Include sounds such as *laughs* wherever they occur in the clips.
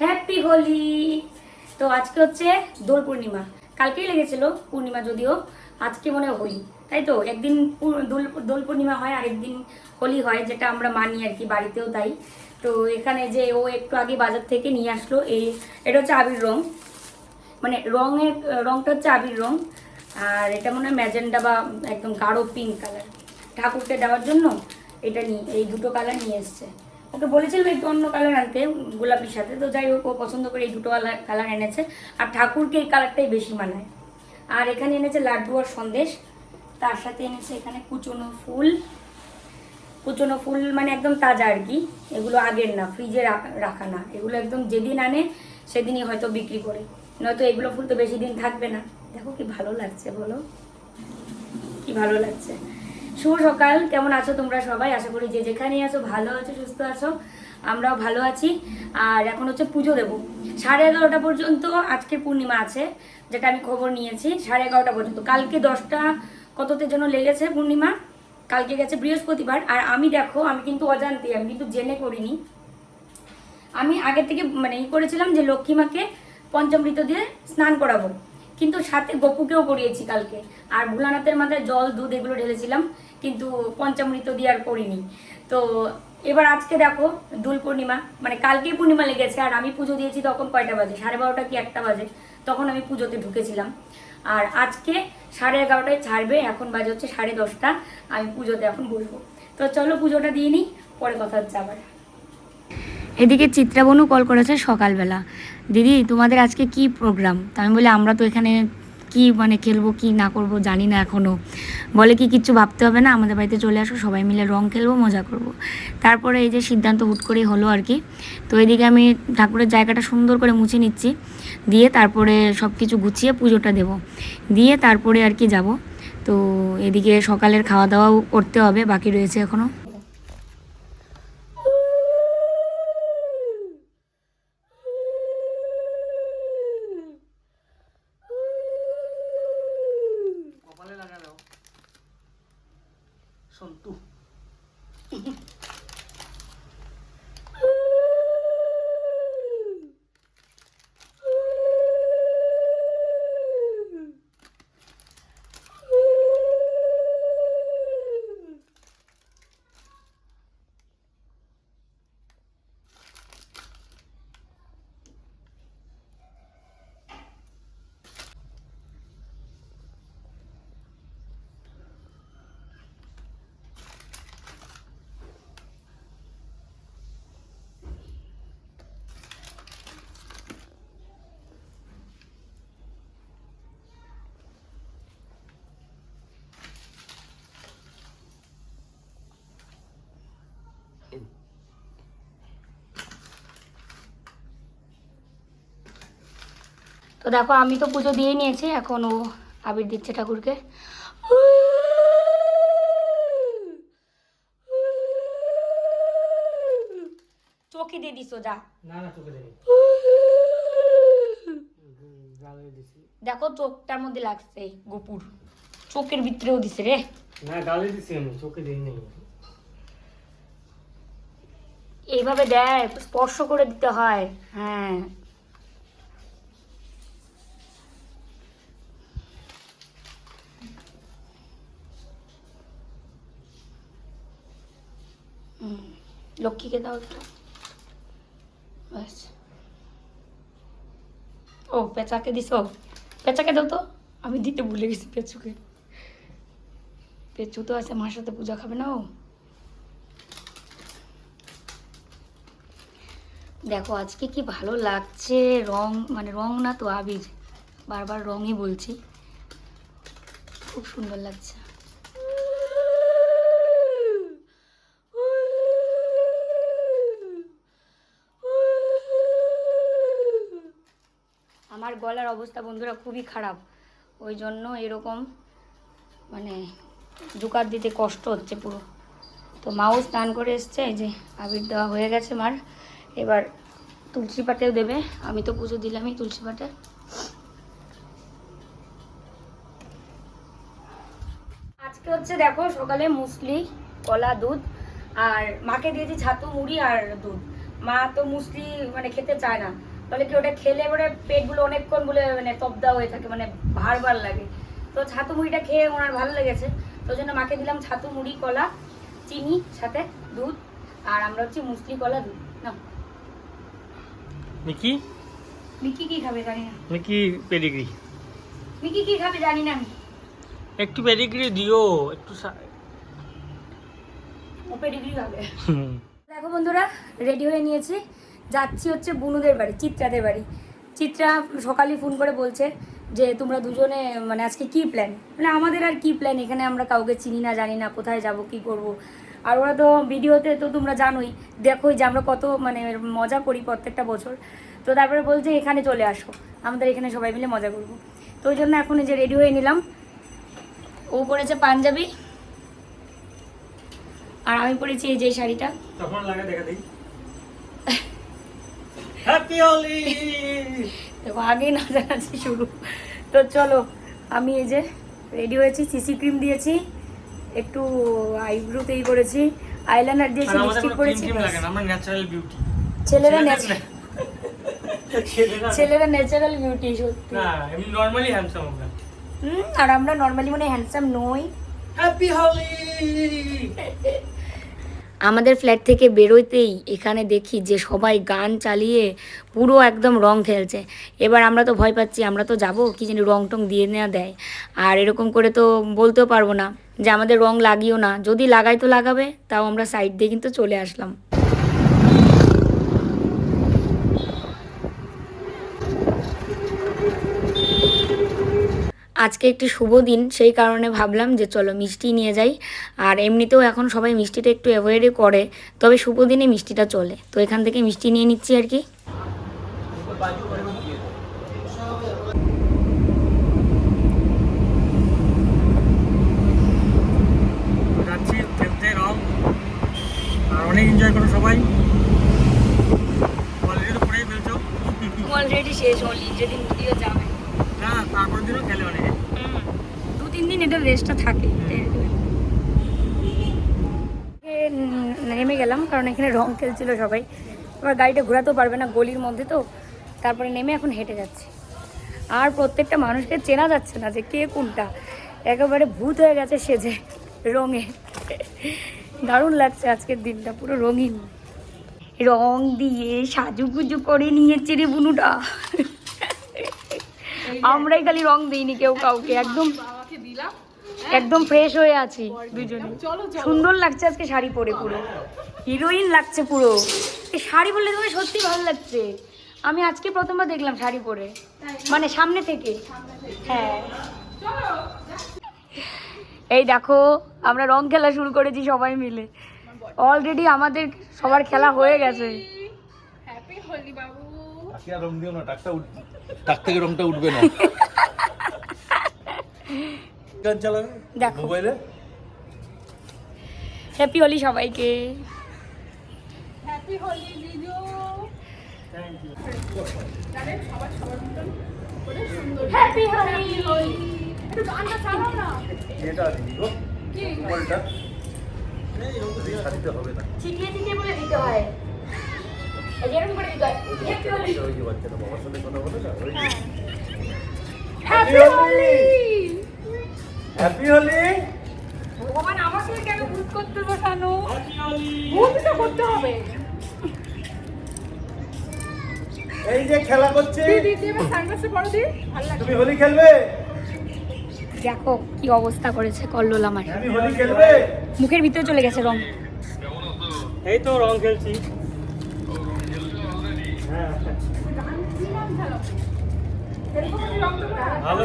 Happy Holi তো আজকে হচ্ছে দোল পূর্ণিমা। কালকেই লেগেছিল পূর্ণিমা যদিও, আজকে মনে হয় হোলি। তাই তো? একদিন দোল দোল পূর্ণিমা হয় আর একদিন হোলি হয়, যেটা আমরা মানি আর কি, বাড়িতেও তাই। তো এখানে যে ও একটু আগে বাজার থেকে নিয়ে আসলো এই এটা হচ্ছে আবির রং। মানে রঙের রংটা হচ্ছে আবির রং, আর এটা মনে হয় ম্যাজেন্ডা বা একদম গাঢ় পিঙ্ক কালার ঠাকুরকে দেওয়ার জন্য এটা নিয়ে, এই দুটো কালার নিয়ে এসছে। ওকে বলেছিলাম একটু অন্য কালার আনতে, গোলাপির সাথে। তো যাই হোক, ও পছন্দ করে এই দুটো কালার এনেছে। আর ঠাকুরকে এই কালারটাই বেশি মানায়। আর এখানে এনেছে লাড্ডু আর সন্দেশ। তার সাথে এনেছে এখানে কুচনো ফুল। কুচনো ফুল মানে একদম তাজা আর কি। এগুলো আগের না ফ্রিজে রাখা না। এগুলো একদম যেদিন আনে, সেদিনই হয়তো বিক্রি করে। নয়তো এগুলো ফুল তো বেশি দিন থাকবে না। দেখো কি ভালো লাগছে, বলো। কি ভালো লাগছে। শুভ সকাল, কেমন আছো তোমরা সবাই? আশা করি যে যেখানেই আছো, ভালো আছো, সুস্থ আছো, আমরাও ভালো আছি। আর এখন হচ্ছে পুজো দেবো। সাড়ে এগারোটা পর্যন্ত আজকে পূর্ণিমা আছে, যেটা আমি খবর নিয়েছি। সাড়ে এগারোটা পর্যন্ত। কালকে দশটা কততে যেন লেগেছে পূর্ণিমা? কালকে গেছে বৃহস্পতিবার। আর আমি দেখো, আমি কিন্তু অজান্তে, আমি কিন্তু জেনে করিনি। আমি আগে থেকে মানে ই করেছিলাম যে লক্ষ্মীমাকে পঞ্চমৃত দিয়ে স্নান করাবো। কিন্তু সাথে গপুকেও করিয়েছি কালকে। আর ভোলানাথের মাথায় জল, দুধ এগুলো ঢেলেছিলাম। কিন্তু পঞ্চামৃত দিয়ে আর করিনি। তো এবার আজকে দেখো দোল পূর্ণিমা মানে কালকেই পূর্ণিমা লেগেছে, আর আমি পুজো দিয়েছি তখন কয়টা বাজে? সাড়ে বারোটা কি একটা বাজে? তখন আমি পুজোতে ঢুকেছিলাম। আর আজকে সাড়ে এগারোটায় ছাড়বে, এখন বাজে হচ্ছে সাড়ে দশটা, আমি পুজোতে এখন বলব তো চলো পুজোটা দিয়ে নিই, পরে কথা হচ্ছে আবার। এদিকে চিত্রাবনু কল করেছে সকালবেলা। দিদি, তোমাদের আজকে কি প্রোগ্রাম তা আমি বলি, আমরা তো এখানে কি মানে খেলব, কি না করব জানি না এখনও বলে কি কিচ্ছু ভাবতে হবে না, আমাদের বাড়িতে চলে আসো, সবাই মিলে রং খেলব, মজা করব। তারপরে এই যে সিদ্ধান্ত হুট করেই হলো আর কি। তো এদিকে আমি ঠাকুরের জায়গাটা সুন্দর করে মুছে নিচ্ছি। দিয়ে তারপরে সব কিছু গুছিয়ে পুজোটা দেব। দিয়ে তারপরে আর কি যাব। তো এদিকে সকালের খাওয়া দাওয়াও করতে হবে, বাকি রয়েছে এখনও sentuh তো দেখো আমি তো পুজো দিয়ে নিয়েছি এখন ও আবির দিচ্ছে ঠাকুরকে। চোখে দিয়ে দিস যা। না চোখে দেখো চোখটার মধ্যে লাগছে গোপুর। চোখের ভিতরেও দিছে রে। না গালে দিছি আমি চোখে দেই নাই এইভাবে দেয় স্পর্শ করে দিতে হয়। হ্যাঁ হুম, লক্ষ্মীকে দাও একটু ব্যাস ও, পেঁচাকে দিস পেঁচাকে দাও তো। আমি দিতে ভুলে গেছি পেঁচুকে। পেঁচু তো আছে, মার সাথে পূজা খাবে না ও। দেখো, আজকে কি ভালো লাগছে, রং মানে রং না তো আবির। বারবার রঙই বলছি। খুব সুন্দর লাগছে। আমার গলার অবস্থা বন্ধুরা খুবই খারাপ। ওই জন্য এরকম মানে জোকার দিতে কষ্ট হচ্ছে পুরো। তো মাও স্নান করে এসছে, এই যে আবির দেওয়া হয়ে গেছে মার। এবার তুলসী পাটেও দেবে। আমি তো পুজো দিলামই তুলসী পাটে। আজকে হচ্ছে দেখো সকালে মুসলি, কলা, দুধ আর মাকে দিয়েছি ছাতু, মুড়ি আর দুধ। মা তো মুসলি মানে খেতে চায় না। বলে কি ওটা খেলে এবারে পেটগুলো অনেকক্ষণ বলে মানে তবদা হয়ে থাকে মানে ভার ভার লাগে। তো ছাতু মুড়িটা খেয়ে ওনার ভালো লেগেছে। তো জন্য মাকে দিলাম ছাতু মুড়ি কলা চিনি সাথে দুধ আর আমরা হচ্ছে মুসলি কলা দুধ। না মিকি? মিকি কি খাবে জানি না। Mickey pedigree. মিকি কি খাবে জানি না আমি। একটু পেডিগ্রি দিও একটু ও পেডিগ্রি খাবে। দেখো বন্ধুরা রেডি হয়ে নিয়েছি। যাচ্ছি হচ্ছে বুনুদের বাড়ি, চিত্রাদের বাড়ি। চিত্রা সকালে ফোন করে বলছে যে, তোমরা দুজনে মানে আজকে কি প্ল্যান মানে আমাদের আর কি প্ল্যান এখানে আমরা কাউকে চিনি না, জানি না, কোথায় যাব, কি করব? আর ওরা তো ভিডিওতে তো তোমরা জানোই, দেখোই যে আমরা কত মানে মজা করি প্রত্যেকটা বছর। তো তারপরে বলছে, এখানে চলে আসো, আমাদের এখানে সবাই মিলে মজা করব। তো ওই জন্য এখন এই যে রেডি হয়ে নিলাম। ও পরেছে পাঞ্জাবি। আর আমি পরেছি এই যে শাড়িটা। তখন লাগা দেখা দিই হ্যাপি হোলি দেখো আগেই নাচানাচি শুরু। তো চলো আমি এই যে রেডি হয়েছি সিসি ক্রিম দিয়েছি একটু আইব্রোতে ই করেছি আইলাইনার দিয়েছি লিপস্টিক করেছি ছেলেরা ন্যাচারাল *laughs* ছেলেরা ছেলেরা ন্যাচারাল বিউটি সত্যি। না এমনি নরমালি হ্যান্ডসাম আমরা। হুম, আর আমরা নর্মালি মানে হ্যান্ডসাম নই। হ্যাপি হোলি আমাদের ফ্ল্যাট থেকে বেরোইতেই এখানে দেখি যে সবাই গান চালিয়ে পুরো একদম রং খেলছে। এবার আমরা তো ভয় পাচ্ছি, আমরা তো যাব, কি জানি রং টং দিয়ে নেওয়া দেয়। আর এরকম করে তো বলতেও পারব না যে আমাদের রং লাগিও না। যদি লাগাই তো লাগাবে, তাও আমরা সাইড দিয়ে কিন্তু চলে আসলাম। আজকে একটি শুভ দিন সেই কারণে ভাবলাম যে চলো মিষ্টি নিয়ে যাই। আর এমনিতেও এখন সবাই মিষ্টিটা একটু অ্যাভয়েডই করে তবে শুভ দিনে মিষ্টিটা চলে। তো এখান থেকে মিষ্টি নিয়ে নিচ্ছি আর কি। যাচ্ছি খেলতে রং। আর অনেক এনজয় করো সবাই। অলরেডি তো পরেই ফেলছো। অলরেডি শেষ হলি যেদিন ভিডিও না তারপর দিনও খেলে অনেকে। দু তিন দিন এটা রেস্টটা থাকে। নেমে গেলাম কারণ এখানে রং খেলছিল সবাই। এবার গাড়িটা ঘোরাতেও পারবে না গলির মধ্যে তো। তারপরে নেমে এখন হেঁটে যাচ্ছে। আর প্রত্যেকটা মানুষকে চেনা যাচ্ছে না যে কে কোনটা। একেবারে ভূত হয়ে গেছে সেজে রঙে। দারুণ লাগছে আজকের দিনটা পুরো রঙিন। রং দিয়ে সাজুগুজু করে নিয়েছে রে বুনুটা। আমরাই খালি রং দিইনি কেউ কাউকে একদম একদম ফ্রেশ হয়ে আছি। দুজনে সুন্দর লাগছে আজকে শাড়ি পরে পুরো। হিরোইন লাগছে পুরো। এই শাড়ি পরলে তোমার সত্যি ভালো লাগছে। আমি আজকে প্রথমবার দেখলাম শাড়ি পরে। মানে সামনে থেকে। হ্যাঁ। এই দেখো আমরা রং খেলা শুরু করেছি সবাই মিলে। অলরেডি আমাদের সবার খেলা হয়ে গেছে। টাকি আর রং দিও না টাকটা টাক থেকে রংটা উঠবে না। গান চালাবে? দেখো। মোবাইলে? হ্যাপি হোলি সবাইকে। হ্যাপি হোলি এটা দিবি গো। মোবাইলটা এই শাড়িতে হবে না। ছিটিয়ে ছিটিয়ে বলে দিতে হয়। এরকম করে দিতে হয় হ্যাপি হোলি ওই যে বাচ্চাটা বাবার সাথে কথা বলে না ওই যে হ্যাপি হোলি ভগবান আমার কেন ভূত করতে বসানো ভূত তো করতে হবে। এই যে খেলা করছে। তুমি হোলি খেলবে? দেখো কি অবস্থা করেছে কল্লোল আমার। মুখের ভিতরে চলে গেছে রং। এই তো রং খেলছি হ্যাঁ ভালো।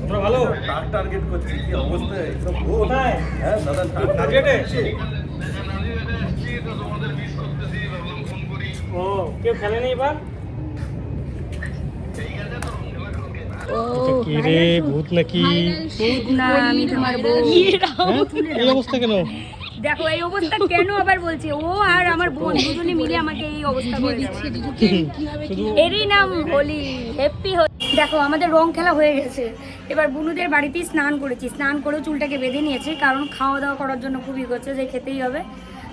তোমরা ভালো? টাক টার্গেট করছি কি অবস্থা এইসব ভুল কোথায়? হ্যাঁ দাদা টার্গেটে? ও কেউ খেলে নেই এবার? ও কি রে ভূত নাকি? ভূত না আমি তোমার বউ। এই অবস্থা কেন? দেখো এই অবস্থা কেন আবার বলছে? ও আর আমার বোন দুজনে মিলে আমাকে এই অবস্থা করে দিচ্ছে এরই নাম হোলি হ্যাপি দেখো আমাদের রং খেলা হয়ে গেছে। এবার বুনুদের বাড়িতেই স্নান করেছি। স্নান করে চুলটাকে বেঁধে নিয়েছি কারণ খাওয়া দাওয়া করার জন্য খুবই করছে যে খেতেই হবে।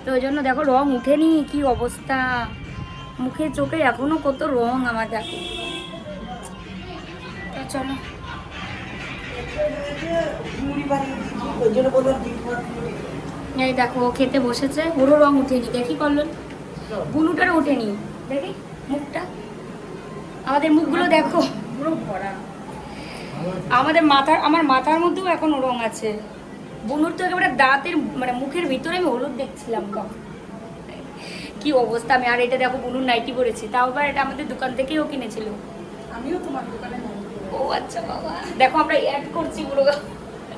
তো ওই জন্য দেখো রং উঠেনি কি অবস্থা। মুখে চোখে এখনও কত রং আমার দেখো। তো চলো। এই দেখো খেতে বসেছে। ওরও রং উঠেনি দেখি করলেন বুনুটারও উঠেনি দেখি মুখটা। আমাদের মুখগুলো দেখো। পুরো ভরা। আমাদের মাথার আমার মাথার মধ্যেও এখনও রং আছে। বুনুর তো একেবারে দাঁতের মানে মুখের ভিতরে আমি হলুদ দেখছিলাম কি অবস্থা আমি আর এটা দেখো বুনুর নাইটি পরেছি। তাও আবার এটা আমাদের দোকান থেকেই ও কিনেছিল। আমিও তোমার দোকানে ও আচ্ছা বাবা। দেখো আমরা অ্যাড করছি পুরো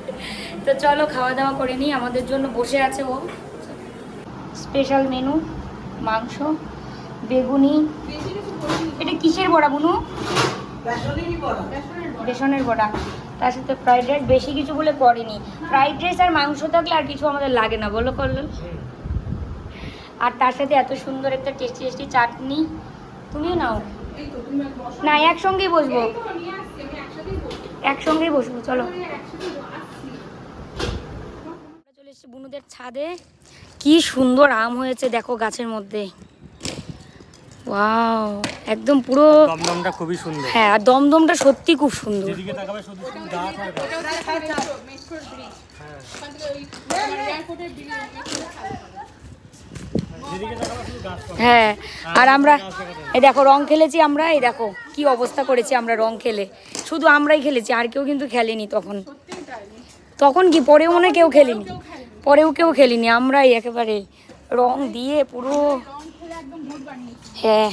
*laughs* তো চলো খাওয়া দাওয়া করে নিই আমাদের জন্য বসে আছে ও। স্পেশাল মেনু মাংস বেগুনি। এটা কিসের বড়া বুনু? বেসনের বড়া। তার সাথে ফ্রাইড রাইস বেশি কিছু বলে করেনি। ফ্রাইড রাইস আর মাংস থাকলে আর কিছু আমাদের লাগে না বলো করলেন আর তার সাথে এত সুন্দর একটা টেস্টি টেস্টি চাটনি। তুমিও নাও। না একসঙ্গেই বসবো। একসঙ্গেই বসবো চলে। এসেছি বুনুদের ছাদে। কি সুন্দর আম হয়েছে দেখো গাছের মধ্যে। ওয়াও একদম পুরো দমদমটা খুবই সুন্দর। হ্যাঁ আর দমদমটা সত্যি খুব সুন্দর। যেদিকে তাকাবে শুধু গাছ আর হ্যাঁ হ্যাঁ আর আমরা এই দেখো রং খেলেছি আমরা এই দেখো কি অবস্থা করেছি আমরা রং খেলে। শুধু আমরাই খেলেছি আর কেউ কিন্তু খেলেনি তখন। তখন কি পরে মনে হয় কেউ খেলেনি। পরেও কেউ খেলিনি, আমরাই একেবারে রং দিয়ে পুরো হ্যাঁ।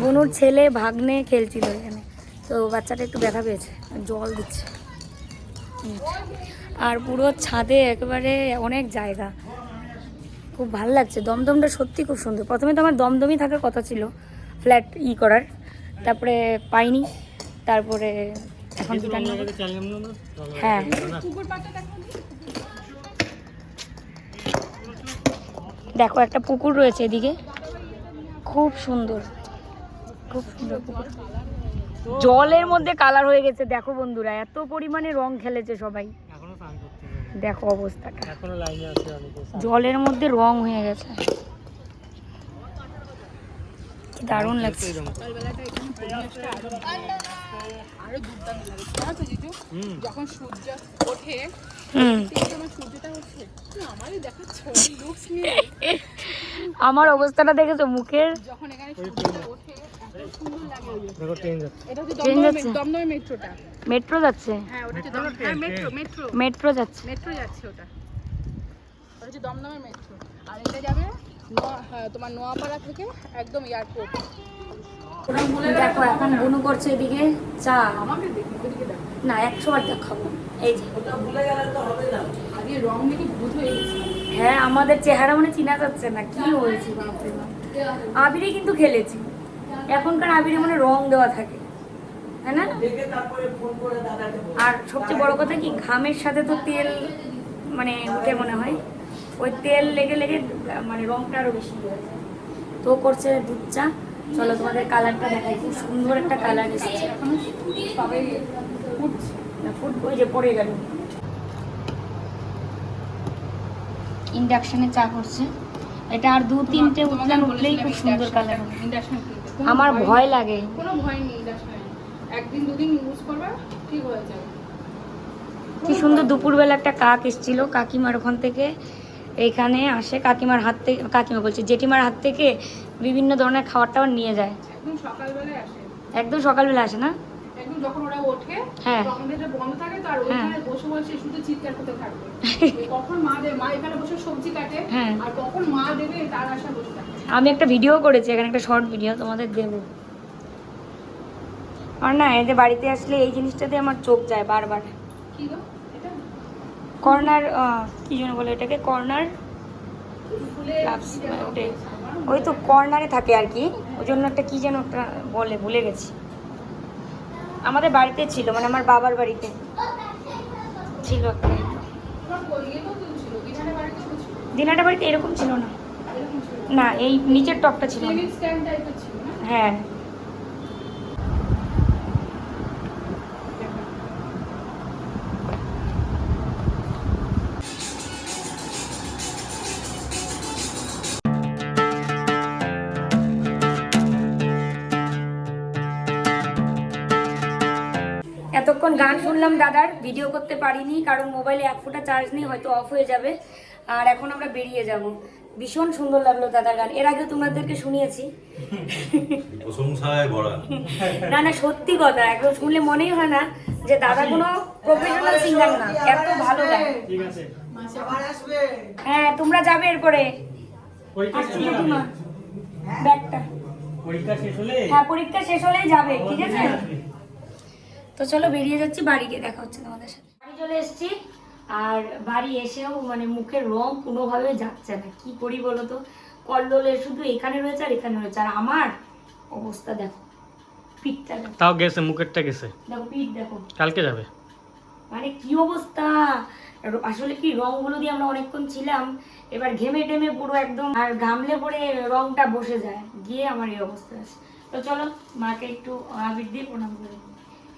বুনুর ছেলে ভাগ্নে খেলছিল এখানে, তো বাচ্চাটা একটু ব্যথা পেয়েছে, জল দিচ্ছে। আর পুরো ছাদে একেবারে অনেক জায়গা। খুব ভালো লাগছে, দমদমটা সত্যি খুব সুন্দর। প্রথমে তো আমার দমদমই থাকার কথা ছিল, ফ্ল্যাট ই করার। তারপরে পাইনি তারপরে এখন যেটা নিয়ে হ্যাঁ। দেখো একটা পুকুর রয়েছে এদিকে। খুব সুন্দর। খুব সুন্দর পুকুর। জলের মধ্যে কালার হয়ে গেছে দেখো বন্ধুরা এত পরিমাণে রং খেলেছে সবাই। দেখো অবস্থাটা। জলের মধ্যে রং হয়ে গেছে। কি দারুণ লাগছে যখন সূর্য ওঠে সূর্যটা ওঠে তো আমারই দেখাচ্ছে লুকস নিয়ে। আমার অবস্থাটা দেখেছ? মুখের? যখন এখানে সূর্যটা ওঠে হচ্ছে। মেট্রো যাচ্ছে। হ্যাঁ হচ্ছে মেট্রো মেট্রো। মেট্রো যাচ্ছে। মেট্রো যাচ্ছে ওটা। ওটা হচ্ছে দমদমের মেট্রো। আর এটা যাবে তোমার নোয়াপাড়া থেকে একদম এয়ারপোর্ট দেখো, এখন বুনু করছে এদিকে, চা। না, একশো বার দেখাবো। এই যে। হয়ে হ্যাঁ আমাদের চেহারা মানে চেনা যাচ্ছে না, কি হয়েছে বাপরে আবিরে কিন্তু খেলেছি। এখনকার আবিরে মানে রং দেওয়া থাকে। তাই না? আর সবচেয়ে বড় কথা কি, ঘামের সাথে তো তেল মানে উঠে মনে হয়। ওই তেল লেগে লেগে মানে রংটা আরও বেশি হয়ে যায়। তো করছে দুধ চা চলো তোমাদের কালারটা দেখাই। খুব সুন্দর একটা কালার এসেছে। ওই যে পড়ে গেল। ইন্ডাকশনে চা করছে। এটা আর দু তিনটে উঠলাম উঠলেই খুব সুন্দর কালার হবে। আমার ভয় লাগে। কোনো ভয় নেই ইন্ডাকশনে একদিন দুদিন ইউজ করবা ঠিক হয়ে যাবে। কি সুন্দর দুপুরবেলা একটা কাক এসেছিল কাকিমার ওখান থেকে। এইখানে আসে কাকিমার হাত থেকে কাকিমা বলছে জেঠিমার হাত থেকে বিভিন্ন ধরনের খাবার টাবার নিয়ে যায়। একদম সকালবেলায় আসে। একদম সকালবেলা আসে না? একদম যখন ওরা ওঠে হ্যাঁ। তখন এটা বন্ধ থাকে তো আর হ্যাঁ। ওইখানে বসে বসে শুধু চিৎকার করতে থাকবে। *laughs* কখন মা দেবে? মা এখানে বসে সবজি কাটে হ্যাঁ। আর কখন মা দেবে তার আশা বসে থাকে। আমি একটা ভিডিও করেছি এখানে একটা শর্ট ভিডিও তোমাদের দেবো। আর না এদের বাড়িতে আসলে এই জিনিসটাতে আমার চোখ যায় বারবার। কি গো? কর্নার কি যেন বলে এটাকে কর্নার ফুলে ওটাই ওই তো কর্নারে থাকে আর কি ওই জন্য একটা কি যেন একটা বলে ভুলে গেছি। আমাদের বাড়িতে ছিল মানে আমার বাবার বাড়িতে। ছিল একটা। দিনাটা বাড়িতে এরকম ছিল না। না এই নিচের টপটা ছিল হ্যাঁ। এতক্ষণ গান শুনলাম দাদার ভিডিও করতে পারিনি কারণ মোবাইলে এক ফোঁটা চার্জ নেই হয়তো অফ হয়ে যাবে। আর এখন আমরা বেরিয়ে যাব। ভীষণ সুন্দর লাগল দাদার গান। এর আগে তোমাদেরকে শুনিয়েছি। না না সত্যি কথা। একদম শুনলে মনেই হয় না যে দাদা কোনো প্রফেশনাল সিঙ্গার না। এত ভালো আছে। হ্যাঁ তোমরা যাবে এরপরে। ব্যাগটা। পরীক্ষা শেষ হলে? হ্যাঁ পরীক্ষা শেষ হলেই যাবে ঠিক আছে। তো চলো বেরিয়ে যাচ্ছি বাড়ি গিয়ে দেখা হচ্ছে তোমাদের সাথে। বাড়ি চলে এসেছি আর বাড়ি এসেও মানে মুখের রং কোনোভাবে যাচ্ছে না। কি করি বলো তো? কল্লোলে শুধু এখানে রয়েছে আর এখানে রয়েছে। আর আমার অবস্থা দেখো পিঠটা তাও গেছে মুখেরটা গেছে? দেখো পিঠ দেখো। কালকে যাবে? মানে কি অবস্থা? আসলে কি রংগুলো দিয়ে আমরা অনেকক্ষণ ছিলাম এবার ঘেমে টেমে পুরো একদম আর ঘামলে পরে রংটা বসে যায়। গিয়ে আমার এই অবস্থা আছে। তো চলো মাকে একটু আবির দিয়ে প্রণাম করে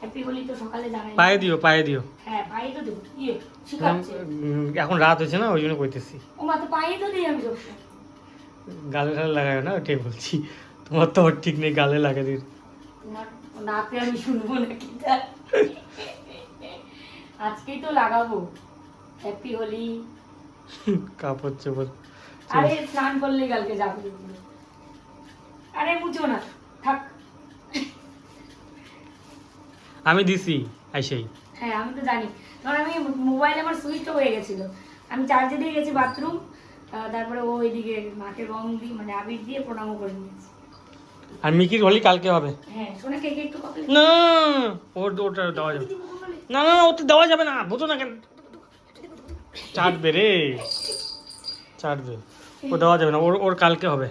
হ্যাপি হোলি তো সকালে জানাই। পায়ে দিও পায়ে দিও। হ্যাঁ পায়ে তো দেবো। ইয়ে শিখাচ্ছে এখন রাত হয়েছে না ওই জন্য কইতেছি। ও মা তো পায়ে তো দিই আমি সবসময়। গালে টালে লাগায় না ওটাই বলছি। তোমার তো ঠিক নেই গালে লাগা তোমার নাতে আমি শুনব নাকি আজকেই তো লাগাবো। হ্যাপি হোলি কাপড় চোপড় আরে স্নান করলে কালকে যাবে। আরে মুছো না থাক। আমি দিছি আইসেই হ্যাঁ আমি তো জানি। কারণ আমি মোবাইল আমার সুইচ অফ হয়ে গেছিল। আমি চার্জে দিয়ে গেছি বাথরুম তারপরে ও ওইদিকে মাকে রং দিয়ে মানে আবির দিয়ে প্রণামও করে নিয়েছি। আর মিকির হলি কালকে হবে। হ্যাঁ শোনা কে কে একটু না ওর ওটা দেওয়া যাবে। না না ওটা দেওয়া যাবে না বুঝো না কেন। চাটবে রে। চাটবে। ও দেওয়া যাবে না ওর ওর কালকে হবে।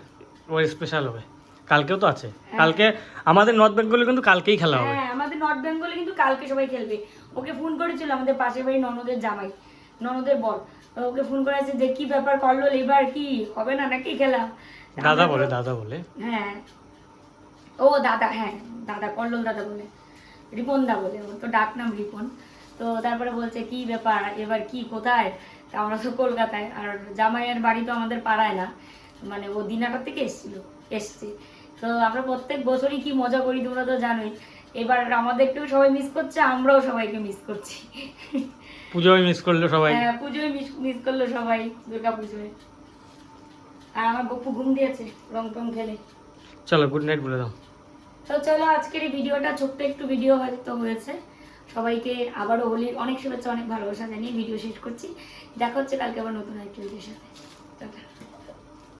ওর স্পেশাল হবে। কালকেও তো আছে। কালকে আমাদের নর্থ বেঙ্গলে কিন্তু কালকেই খেলা হবে। হ্যাঁ আমাদের নর্থ বেঙ্গলে কিন্তু কালকে সবাই খেলবে। ওকে ফোন করেছিল আমাদের পাশের বাড়ি ননদের জামাই ননদের বল ওকে ফোন করেছে যে কি ব্যাপার করল এবার কি? হবে না নাকি খেলা? দাদা বলে দাদা বলে। হ্যাঁ। ও দাদা হ্যাঁ দাদা কল্লোল দাদা বলে। রিপন দা বলে ওর। তো ডাক নাম রিপন। তো তারপরে বলছে কি ব্যাপার? এবার কি? কোথায়? তা আমরা তো কলকাতায়। আর জামাইয়ের বাড়ি তো আমাদের পাড়ায় না। মানে ও দিনাটার থেকে এসেছিল এসছে। তো আমরা প্রত্যেক বছরই কি মজা করি তোমরা তো জানোই। এবার আমাদেরকেও সবাই মিস করছে আমরাও সবাইকে মিস করছি। পুজোয় মিস করল সবাই। হ্যাঁ পুজোয় মিস মিস করল সবাই দুর্গা পুজোয় আর আমার গপু ঘুম দিয়েছে রং টং খেলে। চলো গুড নাইট বলে দাও। তো চলো আজকের এই ভিডিওটা ছোট্ট একটু ভিডিও হয়তো হয়েছে। সবাইকে আবারও হোলির অনেক শুভেচ্ছা অনেক ভালোবাসা জানিয়ে ভিডিও শেষ করছি। দেখা হচ্ছে কালকে আবার নতুন একটা ভিডিওর সাথে।